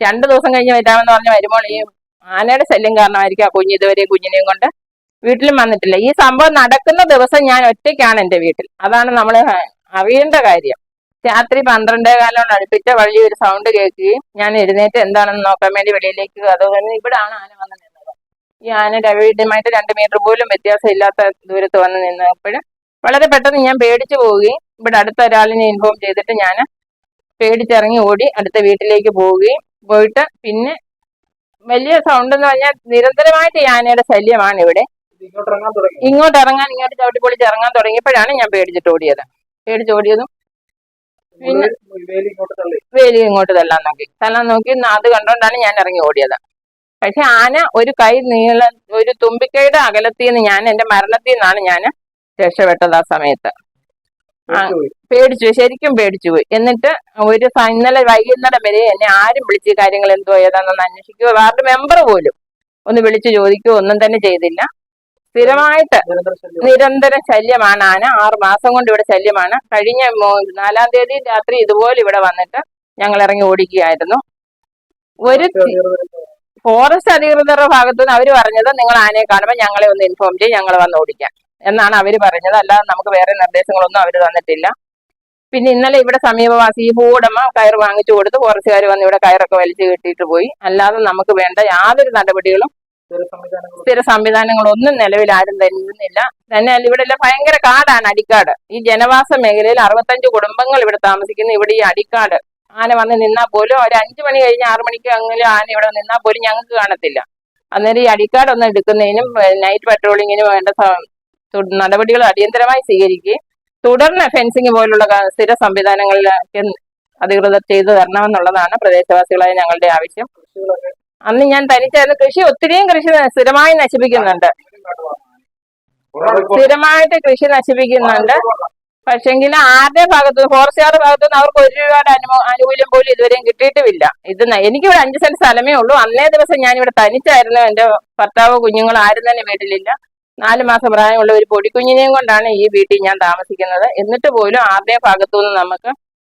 രണ്ടു ദിവസം കഴിഞ്ഞ് വരാമെന്ന് പറഞ്ഞ വരുമ്പോൾ ഈ ആനയുടെ ശല്യം കാരണമായിരിക്കും ആ കുഞ്ഞ് ഇതുവരെ കുഞ്ഞിനെയും കൊണ്ട് വീട്ടിലും വന്നിട്ടില്ല. ഈ സംഭവം നടക്കുന്ന ദിവസം ഞാൻ ഒറ്റയ്ക്കാണ് എന്റെ വീട്ടിൽ. അതാണ് നമ്മൾ അറിയേണ്ട കാര്യം. രാത്രി പന്ത്രണ്ടേ കാലോട് അടുപ്പിച്ച വഴി ഒരു സൗണ്ട് കേൾക്കുകയും ഞാൻ എഴുന്നേറ്റ് എന്താണെന്ന് നോക്കാൻ വേണ്ടി വെളിയിലേക്ക് കഴിഞ്ഞ് ഇവിടാണ് ആന വന്ന് നിന്നത്. ഈ ആന വീടുമായിട്ട് രണ്ട് മീറ്റർ പോലും വ്യത്യാസം ഇല്ലാത്ത ദൂരത്ത് വന്ന് നിന്നപ്പോഴും വളരെ പെട്ടെന്ന് ഞാൻ പേടിച്ചു പോവുകയും ഇവിടെ അടുത്ത ഒരാളിനെ ഇൻഫോം ചെയ്തിട്ട് ഞാൻ പേടിച്ചിറങ്ങി ഓടി അടുത്ത വീട്ടിലേക്ക് പോവുകയും പോയിട്ട് പിന്നെ വലിയ സൗണ്ട് എന്ന് പറഞ്ഞാൽ നിരന്തരമായിട്ട് ഈ ആനയുടെ ശല്യമാണ് ഇവിടെ. ഇങ്ങോട്ട് ഇറങ്ങാൻ ഇങ്ങോട്ട് ചവിട്ടി പൊളിച്ച് ഇറങ്ങാൻ തുടങ്ങിയപ്പോഴാണ് ഞാൻ പേടിച്ചിട്ട് ഓടിയത്. പേടിച്ച് ഓടിയതും പിന്നെ വേലി ഇങ്ങോട്ട് തള്ളാൻ നോക്കി. തല്ലാൻ നോക്കി അത് കണ്ടോണ്ടാണ് ഞാൻ ഇറങ്ങി ഓടിയത്. പക്ഷെ ആന ഒരു കൈ നീള ഒരു തുമ്പിക്കൈയുടെ അകലത്തിൽ നിന്ന് ഞാൻ എന്റെ മരണത്തിൽ നിന്നാണ് ഞാൻ രക്ഷപ്പെട്ടത് ആ സമയത്ത്. പേടിച്ചു ശരിക്കും പേടിച്ചു പോയി. എന്നിട്ട് ഒരു ഇന്നലെ വൈകുന്നേരം വരെ എന്നെ ആരും വിളിച്ച് കാര്യങ്ങൾ എന്തോ ഏതാണെന്ന് അന്വേഷിക്കുകയോ വാർഡ് മെമ്പർ പോലും ഒന്ന് വിളിച്ചു ചോദിക്കുകയോ ഒന്നും തന്നെ ചെയ്തില്ല. സ്ഥിരമായിട്ട് നിരന്തര ശല്യം. ശല്യമാണ് ആന. ആറ് മാസം കൊണ്ട് ഇവിടെ ശല്യമാണ്. കഴിഞ്ഞ നാലാം തീയതി രാത്രി ഇതുപോലെ ഇവിടെ വന്നിട്ട് ഞങ്ങൾ ഇറങ്ങി ഓടിക്കുകയായിരുന്നു. ഒരു ഫോറസ്റ്റ് അധികൃതരുടെ ഭാഗത്തുനിന്ന് അവർ പറഞ്ഞത് നിങ്ങൾ ആനയെ കാണുമ്പോൾ ഞങ്ങളെ ഒന്ന് ഇൻഫോം ചെയ്യും ഞങ്ങൾ വന്ന് ഓടിക്കാം. എന്നാണ് അവർ പറഞ്ഞത്. അല്ലാതെ നമുക്ക് വേറെ നിർദ്ദേശങ്ങളൊന്നും അവർ തന്നിട്ടില്ല. പിന്നെ ഇന്നലെ ഇവിടെ സമീപവാസി ഈ ഭൂവുടമ കയർ വാങ്ങിച്ചു കൊടുത്ത് ഫോറസ്റ്റുകാർ വന്ന് ഇവിടെ കയറൊക്കെ വലിച്ചു കെട്ടിയിട്ട് പോയി. അല്ലാതെ നമുക്ക് വേണ്ട യാതൊരു നടപടികളും സ്ഥിര സംവിധാനങ്ങളൊന്നും നിലവിൽ ആരും തരുന്നില്ല തന്നെ ഇവിടെ എല്ലാം ഭയങ്കര കാടാണ് അടിക്കാട്. ഈ ജനവാസ മേഖലയിൽ അറുപത്തഞ്ച് കുടുംബങ്ങൾ ഇവിടെ താമസിക്കുന്നു. ഇവിടെ ഈ അടിക്കാട് ആന വന്ന് നിന്നാൽ പോലും ഒരു അഞ്ചു മണി കഴിഞ്ഞ് ആറു മണിക്ക് അങ്ങനെ ആന ഇവിടെ നിന്നാൽ പോലും ഞങ്ങൾക്ക് കാണത്തില്ല. അന്നേരം ഈ അടിക്കാടൊന്നും എടുക്കുന്നതിനും നൈറ്റ് പട്രോളിങ്ങിനും വേണ്ട നടപടികൾ അടിയന്തരമായി സ്വീകരിക്കുകയും തുടർന്ന് ഫെൻസിങ് പോലുള്ള സ്ഥിര സംവിധാനങ്ങളിലേക്ക് അധികൃതർ ചെയ്തു തരണമെന്നുള്ളതാണ് പ്രദേശവാസികളായ ഞങ്ങളുടെ ആവശ്യം. അന്ന് ഞാൻ തനിച്ചായിരുന്നു കൃഷി ഒത്തിരിയും കൃഷി സ്ഥിരമായി നശിപ്പിക്കുന്നുണ്ട്. സ്ഥിരമായിട്ട് കൃഷി നശിപ്പിക്കുന്നുണ്ട്. പക്ഷെങ്കിൽ ആരുടെ ഭാഗത്തു ഫോറസ്റ്റുകാരുടെ ഭാഗത്തു നിന്ന് അവർക്ക് ഒരു രൂപയുടെ അനുമോ ആനുകൂല്യം പോലും ഇതുവരെയും കിട്ടിയിട്ടുമില്ല ഇത് എനിക്കിവിടെ അഞ്ച് സെന്റ് സ്ഥലമേ ഉള്ളൂ. അന്നേ ദിവസം ഞാൻ ഇവിടെ തനിച്ചായിരുന്നു എന്റെ ഭർത്താവ് കുഞ്ഞുങ്ങൾ ആരും തന്നെ വീട്ടിലില്ല. നാല് മാസം പ്രായമുള്ള ഒരു പൊടിക്കുഞ്ഞിനെയും കൊണ്ടാണ് ഈ വീട്ടിൽ ഞാൻ താമസിക്കുന്നത്. എന്നിട്ട് പോലും ആരുടെ ഭാഗത്തു നിന്ന് നമുക്ക്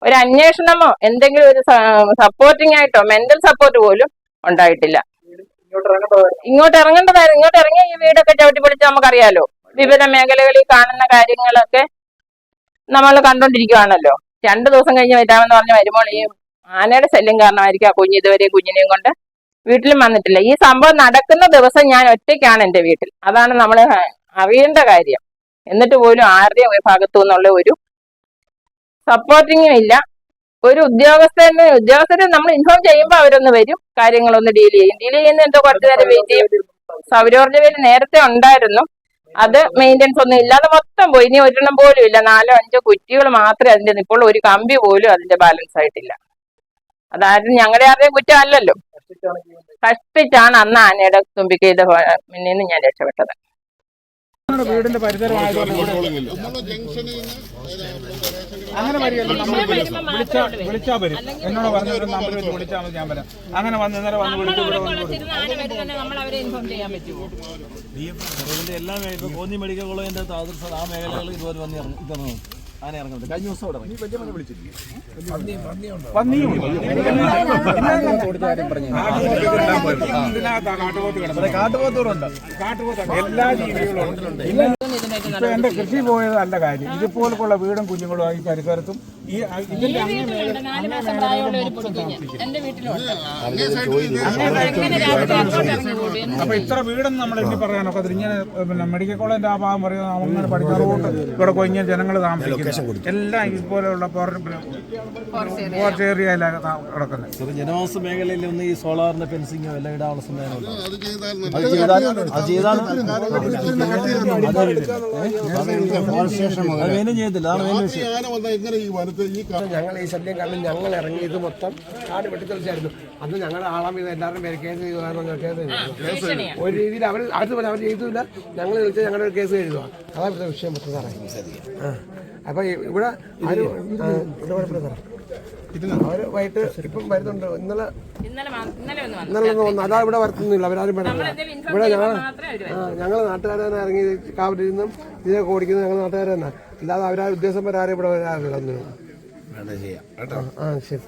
ഒരു അന്വേഷണമോ എന്തെങ്കിലും ഒരു സപ്പോർട്ടിംഗ് ആയിട്ടോ മെന്റൽ സപ്പോർട്ട് പോലും ഉണ്ടായിട്ടില്ല. ഇങ്ങോട്ട് ഇറങ്ങേണ്ടതായിരുന്നു. ഇങ്ങോട്ട് ഇറങ്ങിയ ഈ വീടൊക്കെ ചവിട്ടി പൊളിച്ച് നമുക്കറിയാലോ. വിവിധ മേഖലകളിൽ കാണുന്ന കാര്യങ്ങളൊക്കെ നമ്മൾ കണ്ടോണ്ടിരിക്കുവാണല്ലോ. രണ്ടു ദിവസം കഴിഞ്ഞ് വരാമെന്ന് പറഞ്ഞ് വരുമ്പോൾ ഈ ആനയുടെ ശല്യം കാരണമായിരിക്കും ആ കുഞ്ഞ് ഇതുവരെ കുഞ്ഞിനെയും കൊണ്ട് വീട്ടിലും വന്നിട്ടില്ല. ഈ സംഭവം നടക്കുന്ന ദിവസം ഞാൻ ഒറ്റയ്ക്കാണ് എന്റെ വീട്ടിൽ. അതാണ് നമ്മൾ അറിയേണ്ട കാര്യം. എന്നിട്ട് പോലും ആരുടെയും ഭാഗത്തു നിന്നുള്ള ഒരു സപ്പോർട്ടിങ്ങും ഇല്ല. ഒരു ഉദ്യോഗസ്ഥന് ഉദ്യോഗസ്ഥരെ നമ്മൾ ഇൻഫോം ചെയ്യുമ്പോൾ അവരൊന്ന് വരും കാര്യങ്ങളൊന്ന് ഡീൽ ചെയ്യും. ഡീൽ ചെയ്യുന്ന എന്തോ കുറച്ചു നേരം വെയിറ്റ് ചെയ്യും. സൗരോർജ വേൽ നേരത്തെ ഉണ്ടായിരുന്നു. അത് മെയിന്റെനൻസ് ഒന്നും ഇല്ലാതെ മൊത്തം പോയി. ഇനി ഒരെണ്ണം പോലും ഇല്ല. നാലോ അഞ്ചോ കുറ്റികൾ മാത്രമേ അതിന്റെ ഇപ്പോൾ ഒരു കമ്പി പോലും അതിന്റെ ബാലൻസ് ആയിട്ടില്ല. അതായത് ഞങ്ങളുടെ ആരുടെയും കുറ്റം അല്ലല്ലോ കഷ്ടിച്ചാണ് അന്ന് ആനയുടെ തുമ്പിക്കൈയുടെ മുന്നിൽ നിന്ന് ഞാൻ രക്ഷപ്പെട്ടത് നമ്മുടെ വീടിന്റെ അങ്ങനെ വിളിച്ചാ വിളിച്ചാ വരും എന്നോട് പറഞ്ഞു ഒരു നമ്പർ വെച്ച് വിളിച്ചാൽ മതി ഞാൻ വരാം അങ്ങനെ വന്ന് ഇന്നലെ വന്ന് വിളിച്ചു ഇവിടെ വന്ന് നമ്മൾ അവരെ ഇൻഫോം ചെയ്യാൻ പറ്റുമോ ഇതിന്റെ എല്ലാ കോന്നി മെഡിക്കൽ കോളേജിന്റെ ആ മേഖലകളിൽ ഇതുപോലെ വന്ന് ഇറങ്ങി ഇറങ്ങും ആന ഇറങ്ങുന്നുണ്ട്. കഴിഞ്ഞ ദിവസം അവിടെ ഇറങ്ങി. പന്നിയും ഇതിനകത്താ കാട്ടുപോത്ത് കിടന്നത് കാട്ടുപോത്തൂറുണ്ട് കാട്ടുപോത്ത് എല്ലാ ജീവികളും ഉണ്ട്. ഇപ്പൊ എന്റെ കൃഷി പോയതല്ല കാര്യം. ഇതുപോലുള്ള വീടും കുഞ്ഞുങ്ങളും ഈ പരിസരത്തും ഈ ഇതിന്റെ അങ്ങേ മേഖല നാല് മാസം പ്രായമുള്ള ഒരു പൊടിക്കുഞ്ഞ് എന്റെ വീട്ടിലുണ്ട്. അപ്പൊ ഇത്ര വീടും നമ്മൾ എണ്ണി പറയാനൊക്കെ ഇങ്ങനെ പിന്നെ മെഡിക്കൽ കോളേജിന്റെ ആ ഭാഗം പറയുന്നത് അങ്ങനെ പഠിക്കാറോട്ട് ഇവിടെ കൊഞ്ഞ ജനങ്ങൾ താമസിക്കുന്നത് എല്ലാം ഇതുപോലെയുള്ള ഏരിയയിലാണ് കിടക്കുന്നത്. ജനവാസ മേഖലയിൽ ഒന്ന് ഈ സോളാറിന്റെ ഫെൻസിങ്ങോ എല്ലാം ഇടാനുള്ള സംവിധാനം അത് ചെയ്താൽ അതാണ് ഞങ്ങൾ ഈ ശല്യം കാരണം ഞങ്ങൾ ഇറങ്ങിയത് മൊത്തം കാട് വെട്ടിത്തെളിച്ചായിരുന്നു അന്ന് ഞങ്ങളുടെ ആളാം ഇത് എല്ലാവരും പേര് കേസ് ചെയ്തു. കാരണം ഞങ്ങൾ കേസ് ഒരു രീതിയിൽ അവർ അടുത്ത് പോലെ അവർ ചെയ്തില്ല. ഞങ്ങൾ വിളിച്ച് ഞങ്ങളുടെ ഒരു കേസ് എഴുതുക അതാ ഇവിടുത്തെ വിഷയം മൊത്തം സാറേ. ആ. അപ്പൊ ഇവിടെ ആരും ആ, ഇവിടെ സാറേ. അവർ വൈകിട്ട് ഇപ്പം വരുന്നുണ്ട്. ഇന്നലെ ഇന്നലെ ഒന്ന് വന്നു. ഇന്നലെ ഒന്നും വന്നു. അതാ ഇവിടെ വരുത്തുന്നില്ല അവരാരും inform ഇവിടെ ഞങ്ങൾ ഞങ്ങൾ നാട്ടുകാരെ തന്നെ ഇറങ്ങി കാവലിരുന്നും ഇതിനൊക്കെ ഓടിക്കുന്നത് ഞങ്ങൾ നാട്ടുകാരെ തന്നെ അല്ലാതെ അവരാ ഉദ്ദേശം വരാരും ഇവിടെ വരാറില്ല. ഒന്നിനും. ആ ശരി.